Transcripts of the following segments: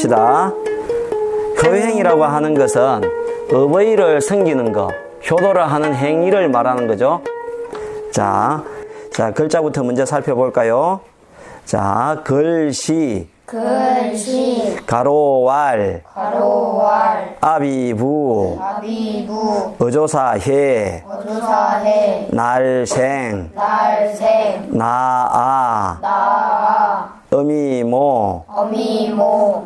봅시다. 효행이라고 하는 것은 어버이를 섬기는 것, 효도를 하는 행위를 말하는 거죠. 자, 자, 글자부터 먼저 살펴볼까요? 자, 글씨, 글씨. 가로왈, 가로왈. 아비부, 아비부. 어조사해, 어조사해. 날생, 날생. 나아, 나아 어미모,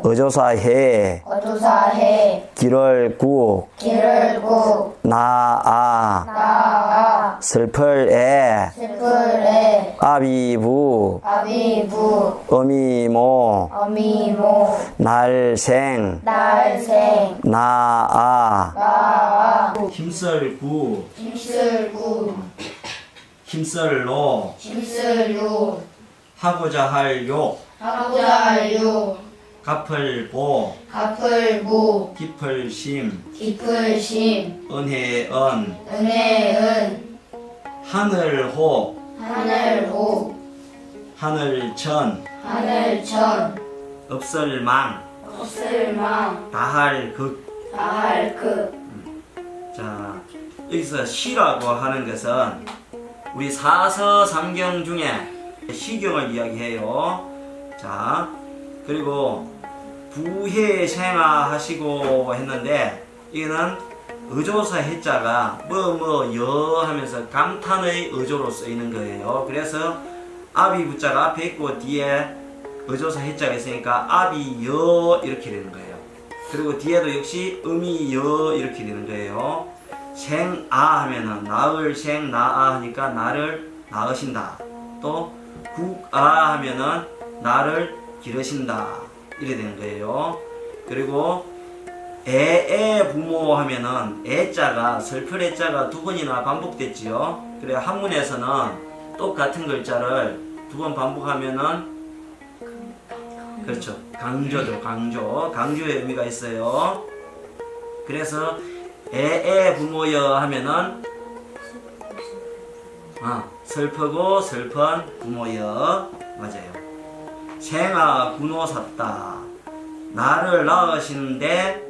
어조사해, 어조사해. 길을국, 길을국 나아, 나아. 슬플애, 슬플에 아비부, 아비부. 어미모, 어미모. 날생, 날생. 나아, 나아. 힘쓸구, 힘쓸구. 힘쓸로, 힘쓸루 하고자 할 욕, 하고자 할유 갚을 보, 갚을부 깊을 심, 깊을심 은혜 은, 은혜은 하늘호, 하늘호 하늘천, 하늘천 없을망, 없을망 다할 극. 다할크 자, 여기서 시라고 하는 것은 우리 사서 삼경 중에 시경을 이야기해요. 자, 그리고 부해생아 하시고 했는데 이거는 의조사 해자가 뭐 뭐 여 하면서 감탄의 의조로 쓰이는 거예요. 그래서 아비 부자가 앞에 있고 뒤에 의조사 해자가 있으니까 아비 여 이렇게 되는 거예요. 그리고 뒤에도 역시 음이 여 이렇게 되는 거예요. 생아 하면은 나을 생 나아 하니까 나를 낳으신다. 또 국아 하면은 나를 기르신다. 이래 되는 거예요. 그리고 애애 부모 하면은 애자가 슬플 애자가 두 번이나 반복됐지요. 그래 한문에서는 똑같은 글자를 두 번 반복하면은 그렇죠. 강조죠, 강조. 강조의 의미가 있어요. 그래서 애애 부모여 하면은 아, 슬프고 슬픈 부모여 맞아요. 생아 군호 샀다. 나를 낳으시는데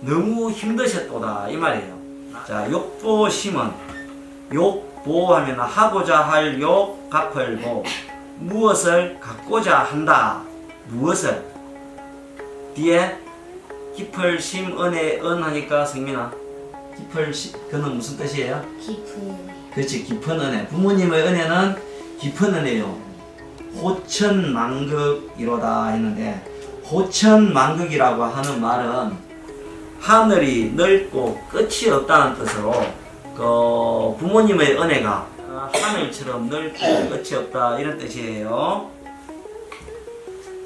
너무 힘드셨도다 이 말이에요. 자, 욕보심은 욕보 하면 하고자 할 욕, 갚을 보 무엇을 갖고자 한다. 무엇을 뒤에 깊을 심 은혜 은 하니까 성민아 깊을 심 그는 무슨 뜻이에요? 깊은 그렇지 깊은 은혜 부모님의 은혜는 깊은 은혜요 호천만극이로다 했는데 호천만극이라고 하는 말은 하늘이 넓고 끝이 없다는 뜻으로 그 부모님의 은혜가 하늘처럼 넓고 끝이 없다 이런 뜻이에요.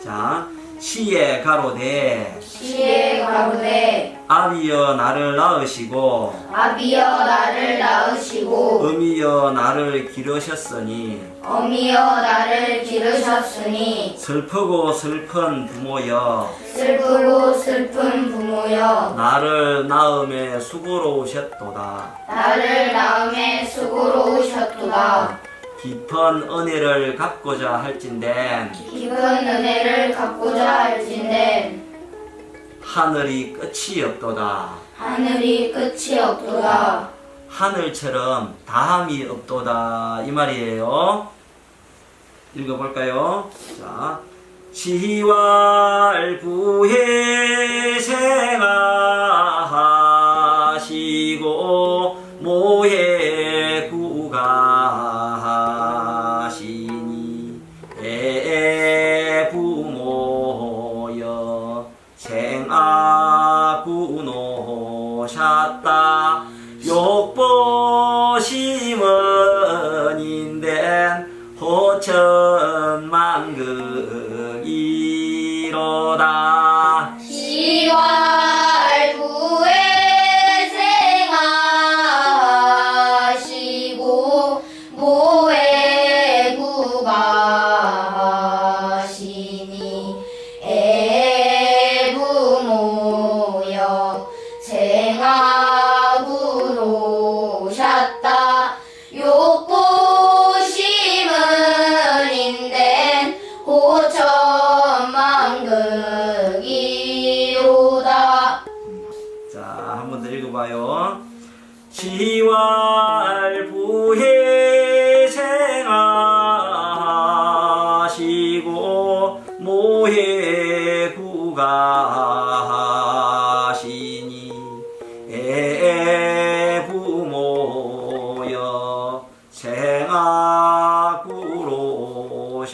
자 시에 가로되. 시에 가로되. 아비여 나를 낳으시고. 아비여 나를 낳으시고. 어미여 나를 기르셨으니 어미여 나를 기르셨으니. 슬프고 슬픈 부모여. 슬프고 슬픈 부모여. 나를 낳음에 수고로우셨도다. 나를 낳음에 수고로우셨도다. 깊은 은혜를 갖고자 할진대 깊은 은혜를 갖고자 할진대 하늘이 끝이 없도다. 하늘이 끝이 없도다. 하늘처럼 다함이 없도다. 이 말이에요 읽어볼까요? 자 시왈 부해 생하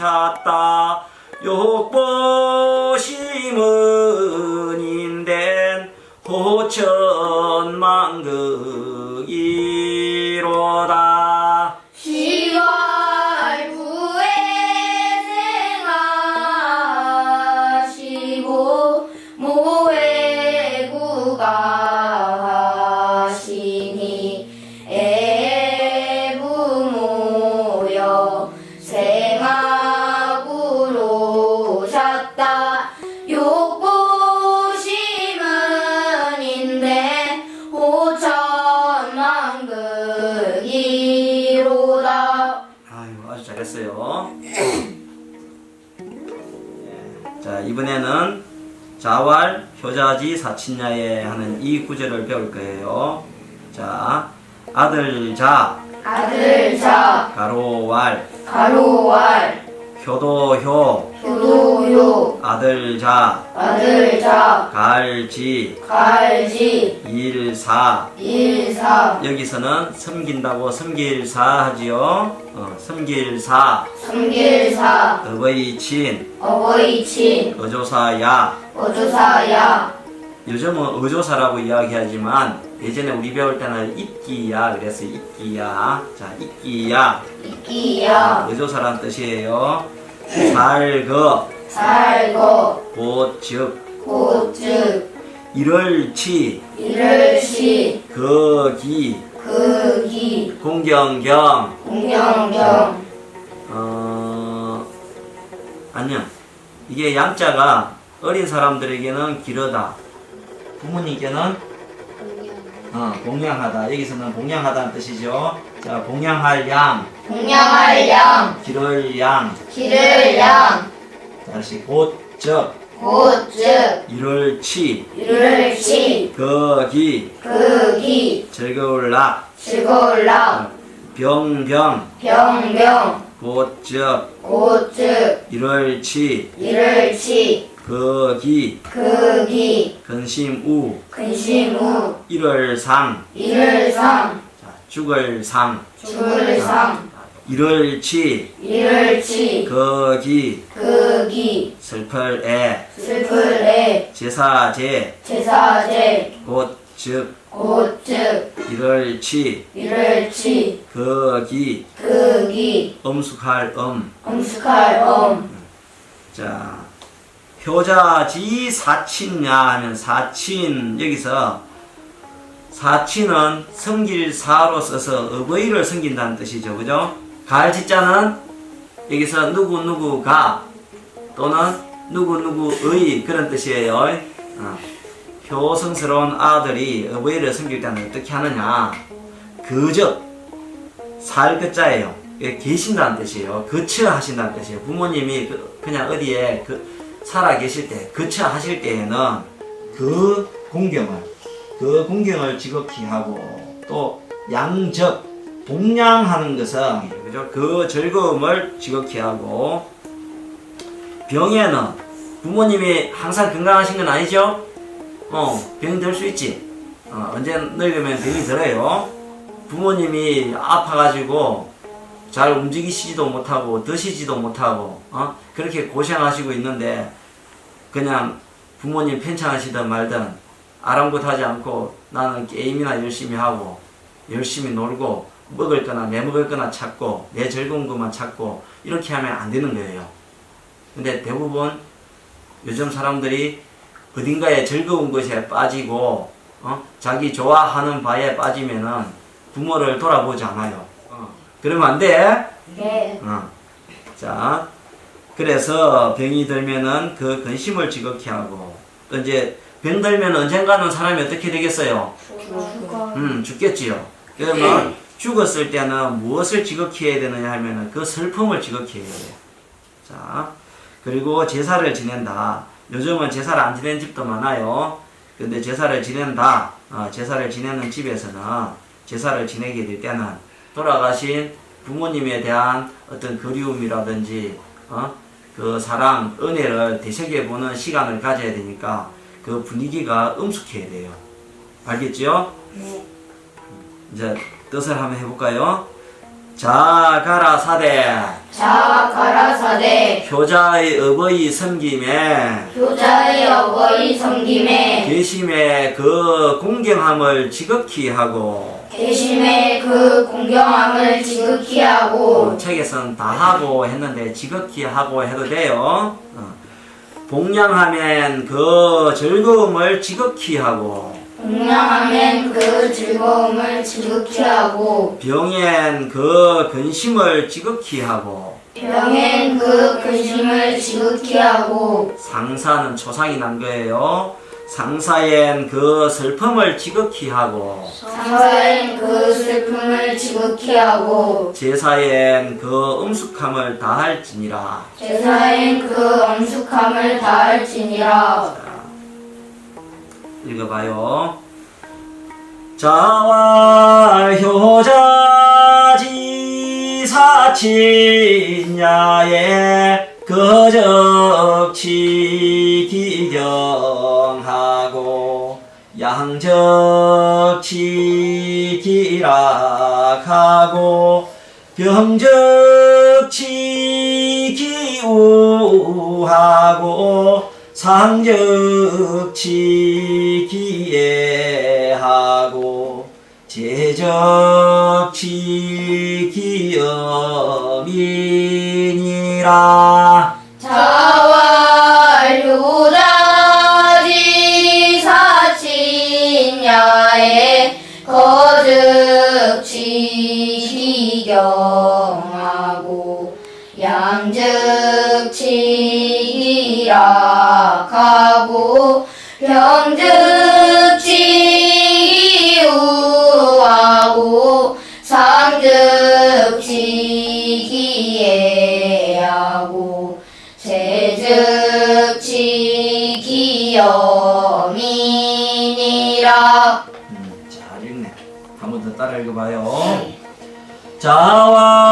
생악으로 셨다. 욕보심은 인된 호천만극 효자지 사친야에 하는 이 구절을 배울 거예요. 자 아들 자. 아들자. 가로왈. 가로왈 효도효. 효도요 아들 자. 아들자. 갈지. 갈지. 일사. 일사. 여기서는 섬긴다고 섬길사 하지요. 어, 섬길사. 삼길사. 어버이 친. 어버이친. 어조사야. 어조사야 요즘은 의조사라고 이야기하지만 예전에 우리 배울 때는 입기야 그래서 입기야. 자 입기야. 이끼야. 의조사란 뜻이에요. 살거. 살거. 곧즉. 곧즉. 이럴치. 이를시 거기. 극이 공경경. 공경경. 어 안녕. 이게 양자가 어린 사람들에게는 기르다 부모님께는 어, 봉양하다. 여기서는 봉양하다는 뜻이죠. 자 봉양할 양. 동양할 양. 기를 양. 기를 양. 다시 곧적 곧즉. 이럴치. 이를시 거기. 극이 즐거울 락 즐거울라. 병병 병병 곧적 곧즉 이럴치 이를치 거기 극이 근심우 근심우 일월상 이를상 자, 죽을상 죽을상 이럴치 이를치 거기 극이 슬플애 슬플에 제사제 제사제 곧즉 곧즉 이럴치 이를치 거기 극 이 엄숙할 엄 엄숙할 엄 자, 효자지 사친야 하면 사친 여기서 사친은 성길사로 써서 어버이를 섬긴다는 뜻이죠. 그죠? 갈지자는 여기서 누구누구가 또는 누구누구의 그런 뜻이에요. 어. 효성스러운 아들이 어버이를 섬길 때는 어떻게 하느냐? 그저 살 끝자예요. 이게 계신다는 뜻이에요. 거처하신다는 뜻이에요. 부모님이 그, 그냥 어디에 그 살아 계실 때, 거처하실 때에는 그 공경을, 그 공경을 지극히 하고 또 양적, 봉양하는 것은 그죠? 그 즐거움을 지극히 하고 병에는 부모님이 항상 건강하신 건 아니죠? 어, 병이 들 수 있지. 어, 언제 늙으면 병이 들어요. 부모님이 아파가지고 잘 움직이시지도 못하고 드시지도 못하고 어? 그렇게 고생하시고 있는데 그냥 부모님 편찮으시든 말든 아랑곳하지 않고 나는 게임이나 열심히 하고 열심히 놀고 먹을 거나 내 먹을 거나 찾고 내 즐거운 것만 찾고 이렇게 하면 안 되는 거예요. 근데 대부분 요즘 사람들이 어딘가에 즐거운 것에 빠지고 어? 자기 좋아하는 바에 빠지면은 부모를 돌아보지 않아요. 어. 그러면 안 돼. 네 어. 자, 그래서 병이 들면은 그 근심을 지극히 하고 또 이제 병 들면 언젠가는 사람이 어떻게 되겠어요? 죽어 음, 죽겠지요. 그러면 죽었을 때는 무엇을 지극히 해야 되느냐 하면은 그 슬픔을 지극히 해야 돼요. 자, 그리고 제사를 지낸다. 요즘은 제사를 안 지내는 집도 많아요. 근데 제사를 지낸다. 어, 제사를 지내는 집에서는 제사를 지내게 될 때는 돌아가신 부모님에 대한 어떤 그리움이라든지 어? 그 사랑, 은혜를 되새겨 보는 시간을 가져야 되니까 그 분위기가 음숙해야 돼요. 알겠죠? 네. 이제 뜻을 한번 해볼까요? 자 가라 사대 자 가라사대 효자의 어버이 섬김에 효자의 어버이 섬김에 계심의 그 공경함을 지극히 하고 대심의 그 공경함을 지극히 하고 어, 책에서는 다 하고 했는데 지극히 하고 해도 돼요. 어. 복양하면 그 즐거움을 지극히 하고 공양하면 그 즐거움을 지극히 하고 병엔 그 근심을 지극히 하고 병엔 그 근심을 지극히 하고 상사는 초상이 난 거예요. 상사엔 그 슬픔을 지극히 하고 상사엔 그 슬픔을 지극히 하고 제사엔 그 음숙함을 다할지니라. 제사엔 그 엄숙함을 다할지니라 읽어봐요. 자와 효자지 사친야에 거적치 기경하고 양적치 기락하고 병적치 기우하고 상적치 기예하고 제적치 기염이니라. 자활효자 사친야에 거즉지 기경하고 양즉지 기락하고 병즉지 기우하고 상즉 따라 읽어봐요. 자활효자지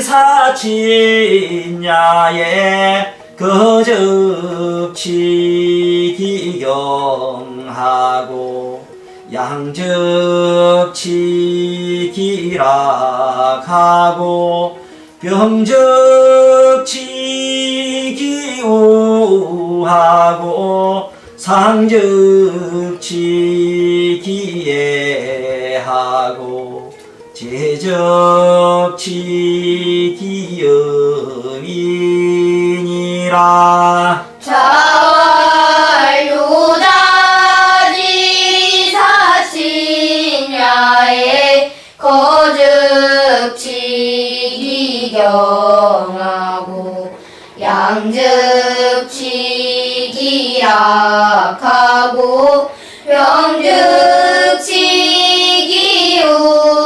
사친야에 거적치 기경하고 양적치 기락하고 병적치 기우하고 상적치 기예하고 제적치 기음이니라. 자활효자지 사신야에 거즉지 기경하고 양즉 지 기락하고 병즉지 기우